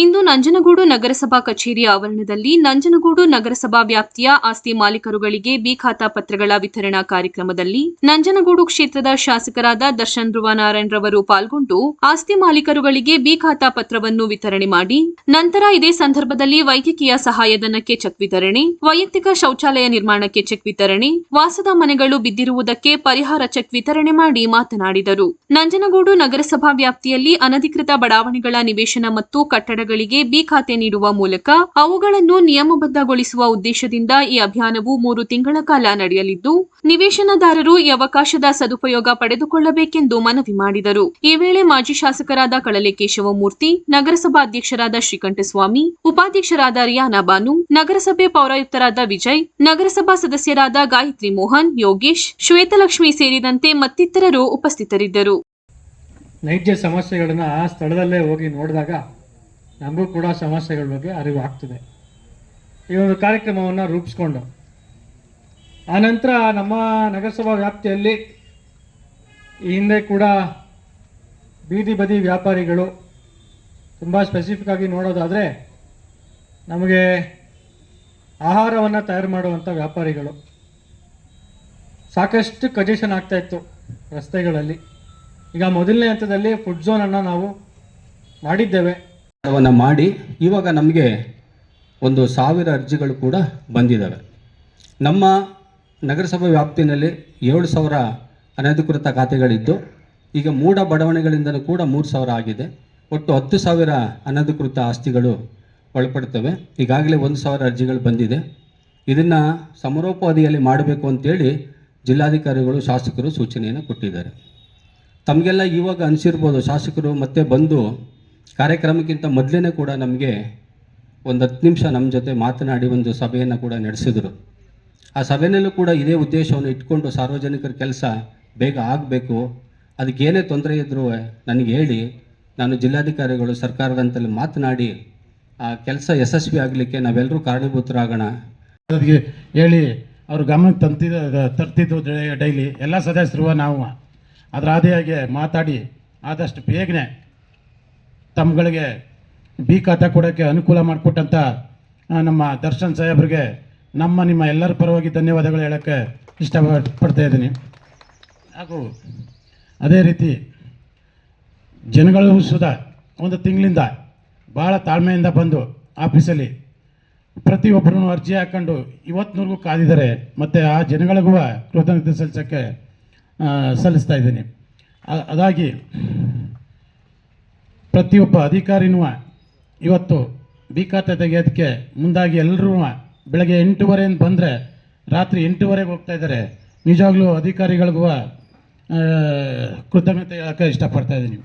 ಇಂದು ನಂಜನಗೂಡು ನಗರಸಭಾ ಕಚೇರಿ ಆವರಣದಲ್ಲಿ ನಂಜನಗೂಡು ನಗರಸಭಾ ವ್ಯಾಪ್ತಿಯ ಆಸ್ತಿ ಮಾಲೀಕರುಗಳಿಗೆ ಬಿ ಖಾತಾ ಪತ್ರಗಳ ವಿತರಣಾ ಕಾರ್ಯಕ್ರಮದಲ್ಲಿ ನಂಜನಗೂಡು ಕ್ಷೇತ್ರದ ಶಾಸಕರಾದ ದರ್ಶನ್ ಧ್ರುವ ನಾರಾಯಣ್ ರವರು ಪಾಲ್ಗೊಂಡು ಆಸ್ತಿ ಮಾಲೀಕರುಗಳಿಗೆ ಬಿ ಖಾತಾ ಪತ್ರವನ್ನು ವಿತರಣೆ ಮಾಡಿ, ನಂತರ ಇದೇ ಸಂದರ್ಭದಲ್ಲಿ ವೈದ್ಯಕೀಯ ಸಹಾಯಧನಕ್ಕೆ ಚೆಕ್ ವಿತರಣೆ, ವೈಯಕ್ತಿಕ ಶೌಚಾಲಯ ನಿರ್ಮಾಣಕ್ಕೆ ಚೆಕ್ ವಿತರಣೆ, ವಾಸದ ಮನೆಗಳು ಬಿದ್ದಿರುವುದಕ್ಕೆ ಪರಿಹಾರ ಚೆಕ್ ವಿತರಣೆ ಮಾಡಿ ಮಾತನಾಡಿದರು. ನಂಜನಗೂಡು ನಗರಸಭಾ ವ್ಯಾಪ್ತಿಯಲ್ಲಿ ಅನಧಿಕೃತ ಬಡಾವಣೆಗಳ ನಿವೇಶನ ಮತ್ತು ಕಟ್ಟಡಗಳಿಗೆ ಬಿ ಖಾತೆ ನೀಡುವ ಮೂಲಕ ಅವುಗಳನ್ನು ನಿಯಮಬದ್ಧಗೊಳಿಸುವ ಉದ್ದೇಶದಿಂದ ಈ ಅಭಿಯಾನವು ಮೂರು ತಿಂಗಳ ಕಾಲ ನಡೆಯಲಿದ್ದು, ನಿವೇಶನದಾರರು ಈ ಅವಕಾಶದ ಸದುಪಯೋಗ ಪಡೆದುಕೊಳ್ಳಬೇಕೆಂದು ಮನವಿ ಮಾಡಿದರು. ಈ ವೇಳೆ ಮಾಜಿ ಶಾಸಕರಾದ ಕಳಲೆ ಕೇಶವಮೂರ್ತಿ ನಗರಸಭಾ ಅಧ್ಯಕ್ಷರಾದ ಶ್ರೀಕಂಠಸ್ವಾಮಿ, ಉಪಾಧ್ಯಕ್ಷರಾದ ರಿಯಾನಾ ಬಾನು, ನಗರಸಭೆ ಪೌರಾಯುಕ್ತರಾದ ವಿಜಯ್, ನಗರಸಭಾ ಸದಸ್ಯರಾದ ಗಾಯತ್ರಿ ಮೋಹನ್, ಯೋಗೇಶ್, ಶ್ವೇತಲಕ್ಷ್ಮಿ ಸೇರಿದಂತೆ ಮತ್ತಿತರರು ಉಪಸ್ಥಿತರಿದ್ದರು. ನೈಜ ಸಮಸ್ಯೆಗಳನ್ನು ಆ ಸ್ಥಳದಲ್ಲೇ ಹೋಗಿ ನೋಡಿದಾಗ ನಮಗೂ ಕೂಡ ಸಮಸ್ಯೆಗಳ ಬಗ್ಗೆ ಅರಿವು ಆಗ್ತದೆ ಈ ಒಂದು ಕಾರ್ಯಕ್ರಮವನ್ನು ರೂಪಿಸ್ಕೊಂಡು ಆನಂತರ ನಮ್ಮ ನಗರಸಭಾ ವ್ಯಾಪ್ತಿಯಲ್ಲಿ ಈ ಹಿಂದೆ ಕೂಡ ಬೀದಿ ಬದಿ ವ್ಯಾಪಾರಿಗಳು ತುಂಬ ಸ್ಪೆಸಿಫಿಕ್ ಆಗಿ ನೋಡೋದಾದರೆ ನಮಗೆ ಆಹಾರವನ್ನು ತಯಾರು ಮಾಡುವಂಥ ವ್ಯಾಪಾರಿಗಳು. ಸಾಕಷ್ಟು ಕಜೆಷನ್ ಆಗ್ತಾಯಿತ್ತು ರಸ್ತೆಗಳಲ್ಲಿ. ಈಗ ಮೊದಲನೇ ಹಂತದಲ್ಲಿ ಫುಡ್ ಝೋನನ್ನು ನಾವು ಮಾಡಿದ್ದೇವೆ. ವನ್ನು ಮಾಡಿ ಇವಾಗ ನಮಗೆ ಒಂದು ಸಾವಿರ ಅರ್ಜಿಗಳು ಕೂಡ ಬಂದಿದ್ದಾವೆ ನಮ್ಮ ನಗರಸಭೆ ವ್ಯಾಪ್ತಿನಲ್ಲಿ ಏಳು ಸಾವಿರ ಅನಧಿಕೃತ ಖಾತೆಗಳಿದ್ದು, ಈಗ ಮೂಢ ಬಡಾವಣೆಗಳಿಂದಲೂ ಕೂಡ ಮೂರು ಸಾವಿರ ಆಗಿದೆ. ಒಟ್ಟು ಹತ್ತು ಸಾವಿರ ಅನಧಿಕೃತ ಆಸ್ತಿಗಳು ಒಳಪಡ್ತವೆ. ಈಗಾಗಲೇ ಒಂದು ಸಾವಿರ ಅರ್ಜಿಗಳು ಬಂದಿದೆ. ಇದನ್ನು ಸಮರೋಪಾದಿಯಲ್ಲಿ ಮಾಡಬೇಕು ಅಂತೇಳಿ ಜಿಲ್ಲಾಧಿಕಾರಿಗಳು, ಶಾಸಕರು ಸೂಚನೆಯನ್ನು ಕೊಟ್ಟಿದ್ದಾರೆ. ತಮಗೆಲ್ಲ ಇವಾಗ ಅನಿಸಿರ್ಬೋದು, ಶಾಸಕರು ಮತ್ತೆ ಬಂದು ಕಾರ್ಯಕ್ರಮಕ್ಕಿಂತ ಮೊದಲೇ ಕೂಡ ನಮಗೆ ಒಂದು ಹತ್ತು ನಿಮಿಷ ನಮ್ಮ ಜೊತೆ ಮಾತನಾಡಿ ಒಂದು ಸಭೆಯನ್ನು ಕೂಡ ನಡೆಸಿದರು. ಆ ಸಭೆಯಲ್ಲೂ ಕೂಡ ಇದೇ ಉದ್ದೇಶವನ್ನು ಇಟ್ಕೊಂಡು ಸಾರ್ವಜನಿಕರ ಕೆಲಸ ಬೇಗ ಆಗಬೇಕು. ಅದಕ್ಕೇನೇ ತೊಂದರೆ ಇದ್ದರೂ ನನಗೆ ಹೇಳಿ, ನಾನು ಜಿಲ್ಲಾಧಿಕಾರಿಗಳು ಸರ್ಕಾರದಂತಲ್ಲಿ ಮಾತನಾಡಿ, ಆ ಕೆಲಸ ಯಶಸ್ವಿ ಆಗಲಿಕ್ಕೆ ನಾವೆಲ್ಲರೂ ಕಾರಣೀಭೂತರಾಗೋಣ. ಅದಕ್ಕೆ ಹೇಳಿ, ಅವ್ರ ಗಮನಕ್ಕೆ ತಂತಿದ, ತರ್ತಿದ್ದು ಡೈಲಿ, ಎಲ್ಲ ಸದಸ್ಯರು ನಾವು. ಅದರ ಆದಿಯಾಗಿ ಮಾತಾಡಿ, ಆದಷ್ಟು ಬೇಗನೆ ತಮ್ಮಗಳಿಗೆ ಬಿ ಖಾತಾ ಕೊಡೋಕ್ಕೆ ಅನುಕೂಲ ಮಾಡಿಕೊಟ್ಟಂಥ ನಮ್ಮ ದರ್ಶನ್ ಸಾಹೇಬ್ರಿಗೆ ನಮ್ಮ, ನಿಮ್ಮ ಎಲ್ಲರ ಪರವಾಗಿ ಧನ್ಯವಾದಗಳು ಹೇಳೋಕ್ಕೆ ಇಷ್ಟಪಡ್ತಾ ಇದ್ದೀನಿ. ಹಾಗೂ ಅದೇ ರೀತಿ ಜನಗಳು ಸುಧಾ ಒಂದು ತಿಂಗಳಿಂದ ಭಾಳ ತಾಳ್ಮೆಯಿಂದ ಬಂದು ಆಫೀಸಲ್ಲಿ ಪ್ರತಿಯೊಬ್ಬರೂ ಅರ್ಜಿ ಹಾಕ್ಕೊಂಡು ಇವತ್ತಿನವರೆಗೂ ಕಾದಿದ್ದಾರೆ. ಮತ್ತು ಆ ಜನಗಳಿಗೂ ಕೃತಜ್ಞತೆ ಸಲ್ಲಿಸೋಕ್ಕೆ ಸಲ್ಲಿಸ್ತಾ ಇದ್ದೀನಿ. ಅದಾಗಿ ಪ್ರತಿಯೊಬ್ಬ ಅಧಿಕಾರಿನೂ ಇವತ್ತು ಬಿ ಖಾತೆ ತೆಗೆಯೋದಕ್ಕೆ ಮುಂದಾಗಿ ಎಲ್ಲರೂ ಬೆಳಗ್ಗೆ ಎಂಟೂವರೆಯಿಂದ ಬಂದರೆ ರಾತ್ರಿ ಎಂಟೂವರೆಗೆ ಹೋಗ್ತಾ ಇದ್ದಾರೆ. ನಿಜವಾಗ್ಲೂ ಅಧಿಕಾರಿಗಳಿಗೂ ಕೃತಜ್ಞತೆ ಹೇಳೋಕ್ಕೆ ಇಷ್ಟಪಡ್ತಾ ಇದ್ದೀನಿ.